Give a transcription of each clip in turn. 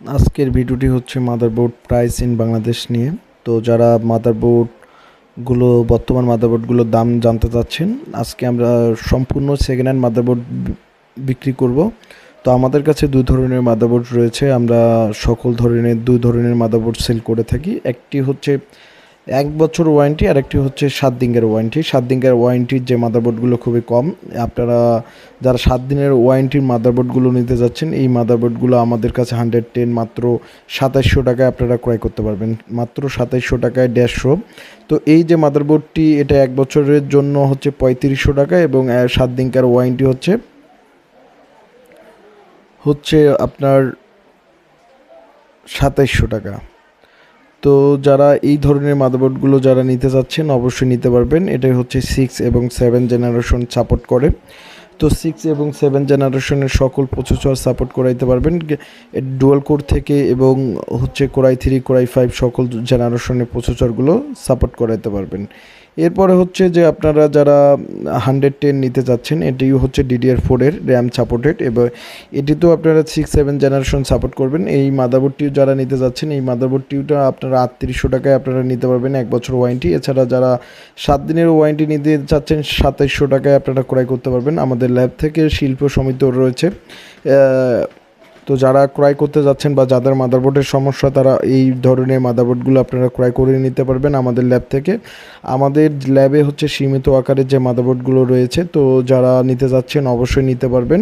আজকের ভিডিওটি হচ্ছে মাদারবোর্ড প্রাইস ইন বাংলাদেশ নিয়ে। তো যারা মাদারবোর্ডগুলো, বর্তমান মাদারবোর্ডগুলোর দাম জানতে চাচ্ছেন, আজকে আমরা সম্পূর্ণ সেকেন্ড হ্যান্ড মাদারবোর্ড বিক্রি করব। তো আমাদের কাছে দুই ধরনের মাদারবোর্ড রয়েছে। আমরা সকল ধরনের, দুই ধরনের মাদারবোর্ড সেল করে থাকি। একটি হচ্ছে এক বছর ওয়ারেন্টি আর একটি হচ্ছে সাত দিনের ওয়ারেন্টি সাত দিনের ওয়ারেন্টির যে মাদারবোর্ডগুলো খুবই কম, আপনারা যারা সাত দিনের ওয়ারেন্টির মাদারবোর্ডগুলো নিতে যাচ্ছেন, এই মাদারবোর্ডগুলো আমাদের কাছে হান্ড্রেড টেন মাত্র সাতাইশশো টাকায় আপনারা ক্রয় করতে পারবেন। মাত্র সাতাইশশো টাকায় দেড়শো। তো এই যে মাদারবোর্ডটি এটা এক বছরের জন্য হচ্ছে পঁয়ত্রিশশো টাকা এবং সাত দিনকার ওয়ারেন্টি হচ্ছে হচ্ছে আপনার সাতাইশশো টাকা। তো যারা এই ধরনের মাদারবোর্ডগুলো যারা নিতে চাচ্ছেন, অবশ্যই নিতে পারবেন। এটাই হচ্ছে সিক্স এবং সেভেন জেনারেশন সাপোর্ট করে। তো সিক্স এবং সেভেন জেনারেশনের সকল প্রসেসর সাপোর্ট করাইতে পারবেন। ডুয়াল কোর থেকে এবং হচ্ছে কোরাই থ্রি কোরাই ফাইভ সকল জেনারেশনের প্রসেসরগুলো সাপোর্ট করাইতে পারবেন। এরপরে হচ্ছে যে আপনারা যারা হান্ড্রেড টেন নিতে চাচ্ছেন, এটি হচ্ছে ডিডিআর ফোরের র্যাম সাপোর্টেড এবং এটিতেও আপনারা সিক্স সেভেন জেনারেশন সাপোর্ট করবেন। এই মাদারবোর্ডটিও যারা নিতে যাচ্ছেন এই মাদারবোর্ডটিওটা আপনারা আটত্রিশশো টাকায় আপনারা নিতে পারবেন এক বছর ওয়ারেন্টি এছাড়া যারা সাত দিনের ওয়ারেন্টি নিতে চাচ্ছেন, সাতাইশশো টাকায় আপনারা ক্রয় করতে পারবেন। আমাদের ল্যাব থেকে শিল্প সমিতি রয়েছে। তো যারা ক্রয় করতে যাচ্ছেন বা যাদের মাদারবোর্ডের সমস্যা, তারা এই ধরনের মাদারবোর্ডগুলো আপনারা ক্রয় করে নিতে পারবেন আমাদের ল্যাব থেকে। আমাদের ল্যাবে হচ্ছে সীমিত আকারের যে মাদারবোর্ডগুলো রয়েছে, তো যারা নিতে যাচ্ছেন অবশ্যই নিতে পারবেন।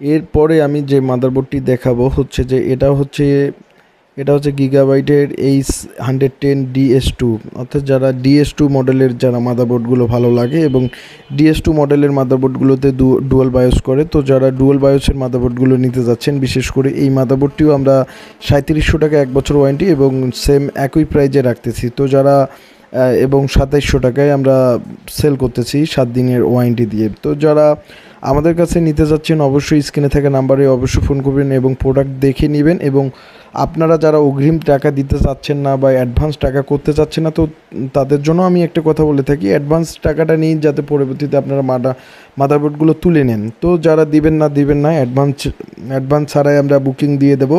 এরপরে আমি যে মাদারবোর্ডটি দেখাবো হচ্ছে যে এটা হচ্ছে এটা হচ্ছে গিগাবাইটের H hundred ten DS two. অর্থাৎ যারা ডিএস টু মডেলের যারা মাদারবোর্ডগুলো ভালো লাগে এবং ডিএস টু মডেলের মাদারবোর্ডগুলোতে ডুয়াল বায়োস করে, তো যারা ডুয়াল বায়োসের মাদারবোর্ডগুলো নিতে যাচ্ছেন, বিশেষ করে এই মাদারবোর্ডটিও আমরা সাঁত্রিশশো টাকা এক বছর ওয়ারেন্টি এবং সেম একই প্রাইজে রাখতেছি। তো যারা এবং সাতাইশশো টাকায় আমরা সেল করতেছি সাত দিনের ওয়ারেন্টি দিয়ে। তো যারা আমাদের কাছে নিতে যাচ্ছেন, অবশ্যই স্ক্রিনে থাকা নাম্বারে অবশ্যই ফোন করবেন এবং প্রোডাক্ট দেখে নেবেন এবং আপনারা যারা অগ্রিম টাকা দিতে চাচ্ছেন না বা অ্যাডভান্স টাকা করতে চাচ্ছেন না, তো তাদের জন্য আমি একটা কথা বলে থাকি অ্যাডভান্স টাকাটা নিন যাতে পরবর্তীতে আপনারা মাদা, মাদারবোর্ডগুলো তুলে নেন। তো যারা দিবেন না দিবেন না অ্যাডভান্স অ্যাডভান্স ছাড়াই আমরা বুকিং দিয়ে দেবো।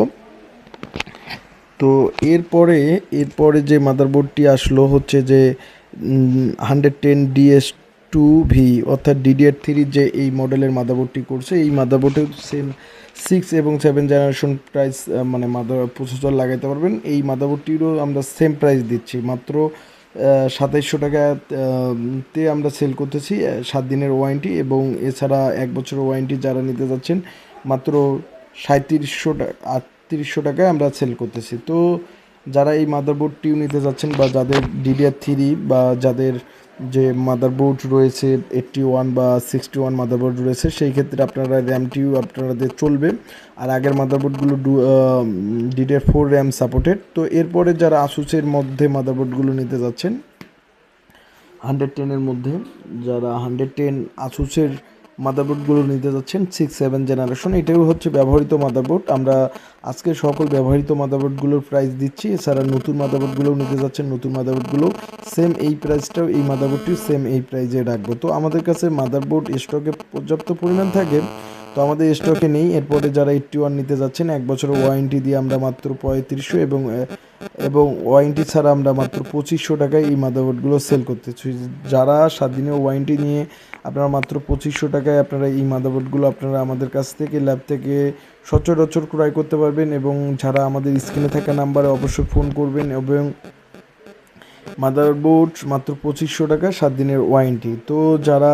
তো এরপরে এরপরে যে মাদারবোর্ডটি আসলো হচ্ছে যে hundred ten DS two V অর্থাৎ ডিডিআর থ্রির যে এই মডেলের মাদারবোর্ডটি করছে, এই মাদারবোর্ডে সেম সিক্স এবং সেভেন জেনারেশন প্রাইস মানে মাদার প্রসেসর লাগাইতে পারবেন। এই মাদারবোর্ডটিরও আমরা সেম প্রাইস দিচ্ছি, মাত্র সাতাইশশো টাকা তে আমরা সেল করতেছি সাত দিনের ওয়ারেন্টি এবং এছাড়া এক বছরের ওয়ারেন্টি যারা নিতে যাচ্ছেন, মাত্র সাঁত্রিশশো টাকা আটত্রিশশো টাকায় আমরা সেল করতেছি। তো যারা এই মাদারবোর্ডটিও নিতে যাচ্ছেন বা যাদের ডিডিআর থ্রি বা যাদের যে মাদারবোর্ড রয়েছে এইটটি ওয়ান বা সিক্সটি ওয়ান মাদারবোর্ড রয়েছে, সেই ক্ষেত্রে আপনারা র্যামটিও আপনাদের চলবে। আর আগের মাদারবোর্ডগুলো do DDR four RAM supported তো এরপরে যারা আসুসের মধ্যে মাদারবোর্ডগুলো নিতে যাচ্ছেন হান্ড্রেড টেনের মধ্যে, যারা হান্ড্রেড টেন আসুসের মাদারবোর্ডগুলো নিতে যাচ্ছেন সিক্স সেভেন জেনারেশন এটাও হচ্ছে ব্যবহৃত মাদারবোর্ড। আমরা আজকে সকল ব্যবহৃত মাদারবোর্ডগুলোর প্রাইস দিচ্ছি। এছাড়া নতুন মাদারবোর্ডগুলোও নিতে যাচ্ছেন। নতুন মাদারবোর্ডগুলো সেম এই প্রাইসটাও এই মাদারবোর্ডটিও সেম এই প্রাইজে রাখব। তো আমাদের কাছে মাদারবোর্ড স্টকে পর্যাপ্ত পরিমাণ থাকে। তো আমাদের স্টকে নেই। এরপরে যারা এইটটি ওয়ান নিতে যাচ্ছেন, এক বছরের ওয়ারেন্টি দিয়ে আমরা মাত্র পঁয়ত্রিশশো এবং এবং ওয়ারেন্টি ছাড়া আমরা মাত্র পঁচিশশো টাকায় এই মাদারবোর্ডগুলো সেল করতেছি। যারা সাত দিনের ওয়ারেন্টি নিয়ে আপনারা মাত্র পঁচিশশো টাকায় আপনারা এই মাদারবোর্ডগুলো আপনারা আমাদের কাছ থেকে ল্যাব থেকে সচরাচর ক্রয় করতে পারবেন এবং যারা আমাদের স্ক্রিনে থাকা নাম্বারে অবশ্যই ফোন করবেন এবং মাদারবোর্ড মাত্র পঁচিশশো টাকা সাত দিনের ওয়ারেন্টি তো যারা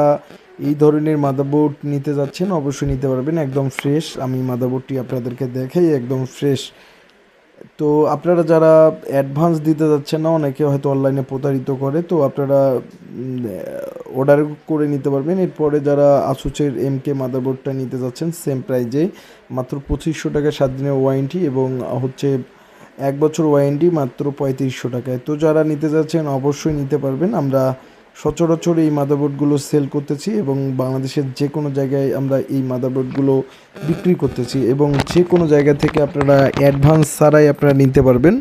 এই ধরনের মাদারবোর্ড নিতে যাচ্ছেন, অবশ্যই নিতে পারবেন। একদম ফ্রেশ আমি মাদারবোর্ডটি আপনাদেরকে দেখাই, একদম ফ্রেশ তো আপনারা যারা অ্যাডভান্স দিতে যাচ্ছেন না, অনেকে হয়তো অনলাইনে প্রতারিত করে, তো আপনারা অর্ডার করে নিতে পারবেন। এরপরে যারা আসুচের এম কে মাদারবোর্ডটা নিতে যাচ্ছেন সেম প্রাইজে মাত্র পঁচিশশো টাকা, সাত দিনের ওয়ারেন্টি এবং হচ্ছে এক বছর ওয়ারেন্টি মাত্র পঁয়ত্রিশশো টাকায়। তো যারা নিতে যাচ্ছেন, অবশ্যই নিতে পারবেন। আমরা সচরাচর এই মাদারবোর্ডগুলো সেল করতেছি এবং বাংলাদেশের যে কোনো জায়গায় আমরা এই মাদারবোর্ডগুলো বিক্রি করতেছি এবং যে কোনো জায়গা থেকে আপনারা অ্যাডভান্স ছাড়াই আপনারা নিতে পারবেন।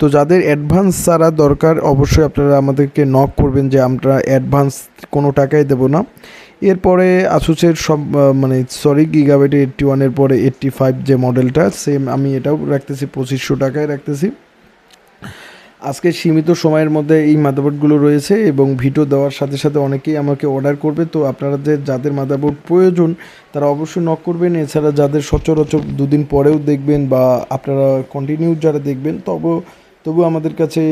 তো যাদের অ্যাডভান্স ছাড়া দরকার, অবশ্যই আপনারা আমাদেরকে নক করবেন যে আমরা অ্যাডভান্স কোনো টাকাই দেবো না। এরপরে আসুসের সব মানে সরি গিগাবাইট এইটটি ওয়ানের পরে এইটটি ফাইভ যে মডেলটা সেম আমি এটাও রাখতেছি, পঁচিশশো টাকায় রাখতেছি। আজকে সীমিত সময়ের মধ্যে এই মাদারবোর্ডগুলো রয়েছে এবং ভিডিও দেওয়ার সাথে সাথে অনেকেই আমাকে অর্ডার করবে। তো আপনারা যে যাদের মাদারবোর্ড প্রয়োজন, তারা অবশ্যই নক করবেন। এছাড়া যাদের সচরাচর দুদিন পরেও দেখবেন বা আপনারা কন্টিনিউ যারা দেখবেন, তবু তবু আমাদের কাছে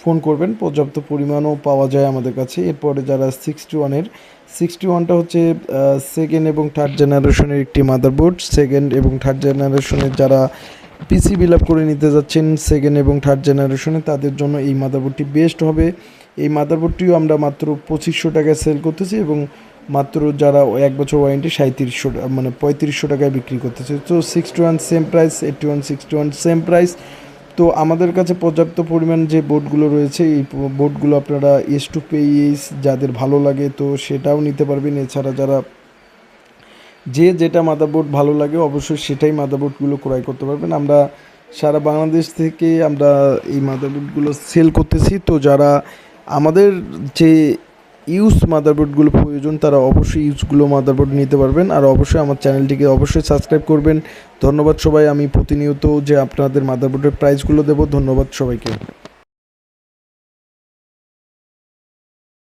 ফোন করবেন। পর্যাপ্ত পরিমাণও পাওয়া যায় আমাদের কাছে। এরপরে যারা সিক্সটি ওয়ানের সিক্সটি ওয়ানটা হচ্ছে সেকেন্ড এবং থার্ড জেনারেশনের একটি মাদারবোর্ড। সেকেন্ড এবং থার্ড জেনারেশনের যারা পিসি বিল আপ করে নিতে যাচ্ছেন সেকেন্ড এবং থার্ড জেনারেশনে তাদের জন্য এই মাদারবোর্ডটি বেস্ট হবে। এই মাদারবোর্ডটিও আমরা মাত্র পঁচিশশো টাকায় সেল করতেছি এবং মাত্র যারা এক বছর ওয়ারেন্টি সাঁত্রিশশো মানে পঁয়ত্রিশশো টাকায় বিক্রি করতেছে। তো sixty one same price eighty one sixty one same price তো আমাদের কাছে পর্যাপ্ত পরিমাণ যে বোর্ডগুলো রয়েছে, এই বোর্ডগুলো আপনারা এস টু পেইস যাদের ভালো লাগে তো সেটাও নিতে পারবেন। এছাড়া যারা যে যেটা মাদারবোর্ড ভালো লাগে, অবশ্যই সেটাই মাদারবোর্ডগুলো ক্রয় করতে পারবেন। আমরা সারা বাংলাদেশ থেকে আমরা এই মাদারবোর্ডগুলো সেল করতেছি। তো যারা আমাদের যে ইউজ মাদারবোর্ডগুলো প্রয়োজন, তারা অবশ্যই ইউজগুলো মাদারবোর্ড নিতে পারবেন। আর অবশ্যই আমার চ্যানেলটিকে অবশ্যই সাবস্ক্রাইব করবেন। ধন্যবাদ সবাই। আমি প্রতিনিয়ত যে আপনাদের মাদারবোর্ডের প্রাইসগুলো দেবো, ধন্যবাদ সবাইকে।